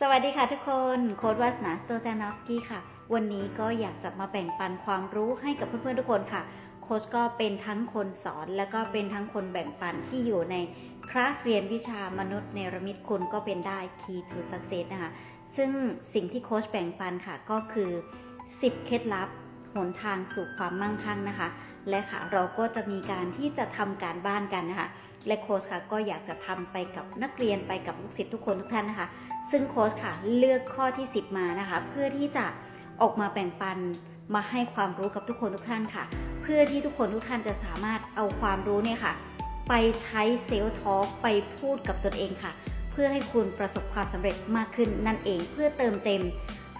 สวัสดีค่ะทุกคนโค้ดวาสนาสโตจานอฟสกี้ค่ะ วันนี้ก็อยากจะมาแบ่งปันความรู้ให้กับเพื่อนๆทุกคนค่ะ โค้ชก็เป็นทั้งคนสอน และก็เป็นทั้งคนแบ่งปันที่อยู่ในคลาสเรียนวิชามนุษย์เนรมิตคุณก็เป็นได้ Key to Success นะคะ ซึ่งสิ่งที่โค้ชแบ่งปันค่ะก็คือ 10 เคล็ดลับหนทางสู่ความมั่งคั่งนะคะ และค่ะเราก็จะมีการที่จะทำการบ้านกันนะคะ และโค้ชค่ะก็อยากจะทำไปกับนักเรียนไปกับลูกศิษย์ทุกคนทุกท่านนะคะ ซึ่งโค้ชค่ะเลือกข้อที่ 10 มานะคะ เพื่อที่จะออกมาแบ่งปันมาให้ความรู้กับทุกคนทุกท่านค่ะ เพื่อที่ทุกคนทุกท่านจะสามารถเอาความรู้เนี่ยค่ะ ไปใช้เซลล์ทอล์กไปพูดกับตนเองค่ะ เพื่อให้คุณประสบความสำเร็จมากขึ้นนั่นเองเพื่อเติมเต็ม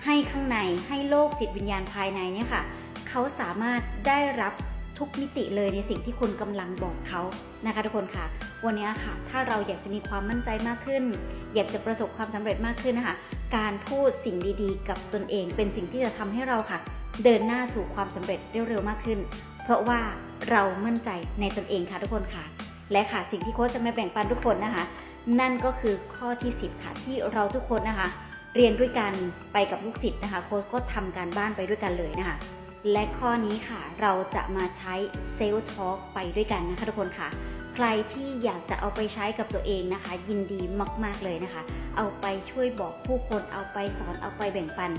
ให้ข้างในให้โลกจิตวิญญาณภายในเนี่ยค่ะ เขาสามารถได้รับ ทุกมิติเลยในสิ่งที่คุณกำลังบอกเขานะคะทุกคนค่ะ วันนี้ค่ะ ถ้าเราอยากจะมีความมั่นใจมากขึ้น อยากจะประสบความสำเร็จมากขึ้นนะคะ การพูดสิ่งดีๆ กับตนเอง เป็นสิ่งที่จะทำให้เราค่ะ เดินหน้าสู่ความสำเร็จเร็วๆมากขึ้น เพราะว่าเรามั่นใจในตนเองค่ะทุกคนค่ะ และค่ะสิ่งที่โค้ชจะมาแบ่งปันทุกคนนะคะ นั่นก็คือข้อที่ 10 ค่ะที่เราทุกคนนะคะ เรียนด้วยกันไปกับลูกศิษย์นะคะ โค้ชก็ทำการบ้านไปด้วยกันเลยนะคะ และข้อนี้ค่ะ เราจะมาใช้เซลล์ทอล์กไปด้วยกันนะคะทุกคนค่ะ ใครที่อยากจะเอาไปใช้กับตัวเองนะคะ ยินดีมากๆเลยนะคะ เอาไปช่วยบอกผู้คนเอาไปสอนเอาไปแบ่งปัน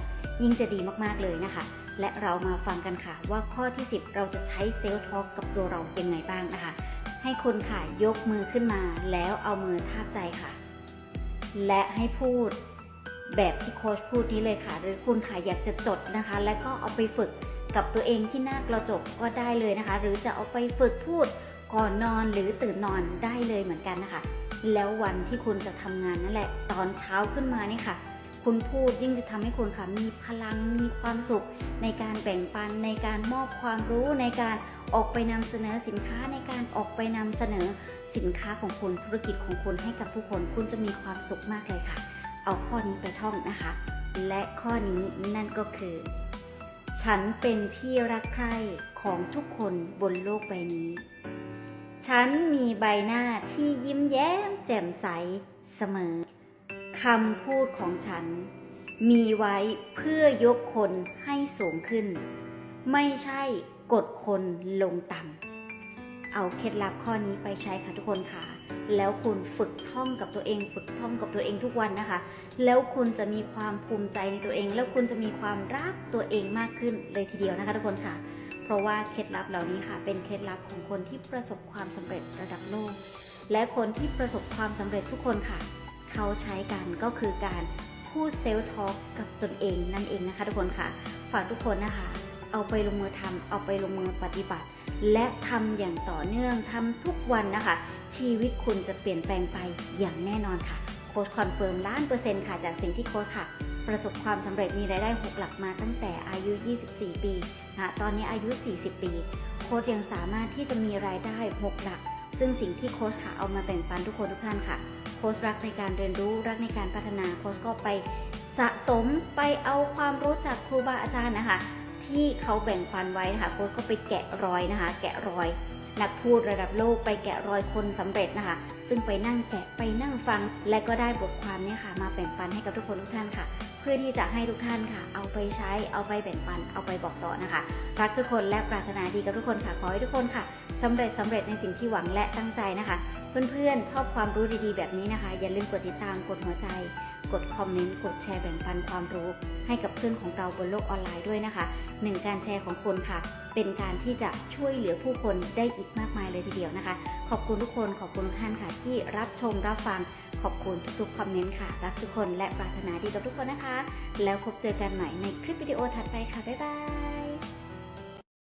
ยิ่งจะดีมากๆเลยนะคะ และเรามาฟังกันค่ะ ว่าข้อที่ 10 เราจะใช้เซลล์ทอล์กกับตัวเรายังไงบ้างนะคะ ให้คุณค่ะยกมือขึ้นมา แล้วเอามือทาบใจค่ะ และให้พูดแบบที่โค้ชพูดนี้เลยค่ะ หรือคุณค่ะอยากจะจดนะคะ และก็เอาไปฝึก กับตัวเองที่หน้ากระจกก็ได้เลยนะคะ หรือจะเอาไปฝึกพูดก่อนนอนหรือตื่นนอนได้เลยเหมือนกันนะคะ แล้ววันที่คุณจะทำงานนั่นแหละ ตอนเช้าขึ้นมานี่ค่ะ คุณพูดยิ่งจะทำให้คุณค่ะมีพลังมีความสุข ในการแบ่งปันในการมอบความรู้ในการออกไปนำเสนอสินค้าในการออกไปนำเสนอสินค้าของคุณธุรกิจของคุณให้กับทุกคน คุณจะมีความสุขมากเลยค่ะ เอาข้อนี้ไปท่องนะคะ และข้อนี้นั่นก็คือ ฉันเป็นที่รักใคร่ของทุกคนบนโลกใบนี้ ฉันมีใบหน้าที่ยิ้มแย้มแจ่มใสเสมอ คำพูดของฉัน มีไว้เพื่อยกคนให้สูงขึ้น ไม่ใช่กดคนลงต่ำ เอาเคล็ดลับข้อนี้ไปใช้ค่ะทุกคนค่ะ แล้วคุณฝึกท่องกับตัวเอง ฝึกท่องกับตัวเองทุกวันนะคะ แล้วคุณจะมีความภูมิใจในตัวเอง แล้วคุณจะมีความรักตัวเองมากขึ้นเลยทีเดียวนะคะทุกคนค่ะ เพราะว่าเคล็ดลับเหล่านี้ค่ะ เป็นเคล็ดลับของคนที่ประสบความสำเร็จระดับโลก และคนที่ประสบความสำเร็จทุกคนค่ะ เขาใช้กันก็คือการพูดเซลล์ทอล์กกับตนเองนั่นเองนะคะทุกคนค่ะ ฝากทุกคนนะคะ เอาไปลงมือทำเอาไปลงมือปฏิบัติ และทำอย่างต่อเนื่องทำทุกวันนะคะ ชีวิตคุณจะเปลี่ยนแปลงไปอย่างแน่นอนค่ะโค้ชคอนเฟิร์มล้านเปอร์เซ็นต์ค่ะจากสิ่งที่โค้ชค่ะ ประสบความสำเร็จมีรายได้ 6 หลักมาตั้งแต่อายุ 24 ปีนะตอนนี้อายุ 40 ปี โค้ชยังสามารถที่จะมีรายได้ 6 หลัก ซึ่งสิ่งที่โค้ชค่ะเอามาแบ่งปันทุกคนทุกท่านค่ะโค้ชรักในการเรียนรู้รักในการพัฒนาโค้ชก็ไปสะสมไปเอาความรู้จากครูบาอาจารย์นะคะ ที่เขาแบ่งปันไว้นะคะโค้ชก็ไปแกะรอยนะคะ แกะรอย นักพูดระดับโลกไปแกะรอยคนสำเร็จนะคะ ซึ่งไปนั่งแกะไปนั่งฟัง และก็ได้บทความนี่ยค่ะ มาแบ่งปันให้กับทุกคนทุกท่านค่ะ เพื่อที่จะให้ทุกท่านค่ะ เอาไปใช้เอาไปแบ่งปันเอาไปบอกต่อนะคะ รักทุกคนและปรารถนาดีกับทุกคนค่ะขอให้ทุกคนค่ะสำเร็จสำเร็จในสิ่งที่หวังและตั้งใจนะคะ เพื่อนๆชอบความรู้ดีๆแบบนี้นะคะ อย่าลืมกดติดตามกดหัวใจ กดคอมเมนต์กดแชร์แบ่งปันความรู้ ให้กับเพื่อนของเราบนโลกออนไลน์ด้วยนะคะ หนึ่งการแชร์ของคนค่ะ เป็นการที่จะช่วยเหลือผู้คนได้อีกมากมายเลยทีเดียวนะคะ ขอบคุณทุกคนขอบคุณทุกท่านค่ะ ที่รับชมรับฟังขอบคุณทุกๆคอมเมนต์ค่ะ รักทุกคนและปรารถนาดีกับทุกคนนะคะ แล้วพบเจอกันใหม่ในคลิปวิดีโอถัดไปค่ะบ๊ายบาย